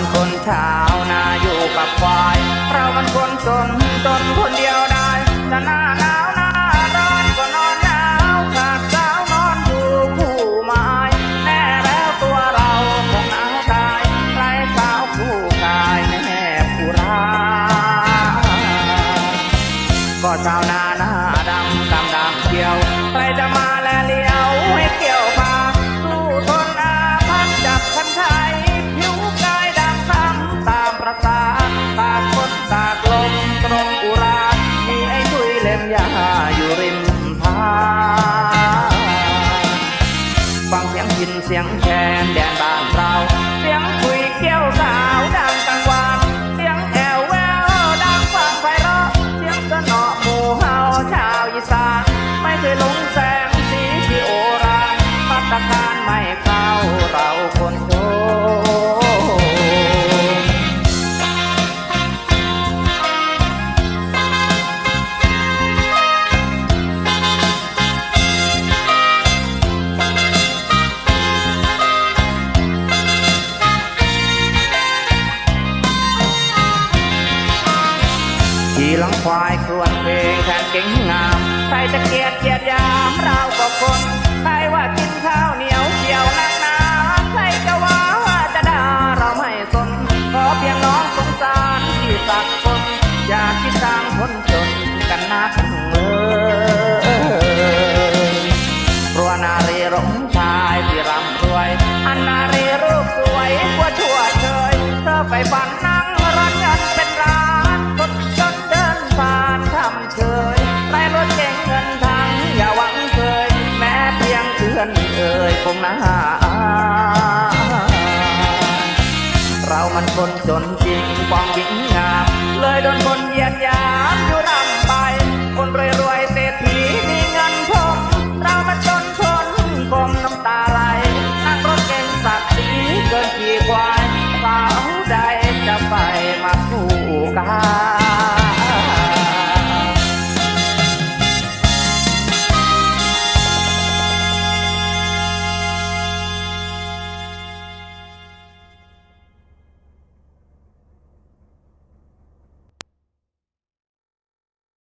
เราคนชาวนาอยู่กับควาย เรามันคนจนจนคนเดียวได้ ขี่หลังควายครวนเพลงแทนเก่งงาม ใครจะเกลียดเกลียดยามเราก็คน ใครว่ากินข้าวเหนียวเกี่ยวนักหนาใครจะว่าจะด่าเราไม่สน ขอเพียงน้องสงสารที่สักคน อย่าคิดสร้างคนจนกันนัก อนเอ่ยคงน่าเรามันคนจนจริงปองหญิงงาม เลยโดนคนเหยียดหยามอยู่ร่ำไป คนรวยรวยเศรษฐีมีเงินทองเรามันจนคนกลมน้ำตาไหลนั่งรถเก๋งสักสีเกินขี่ควายสาวใดจะไปมาคู่กัน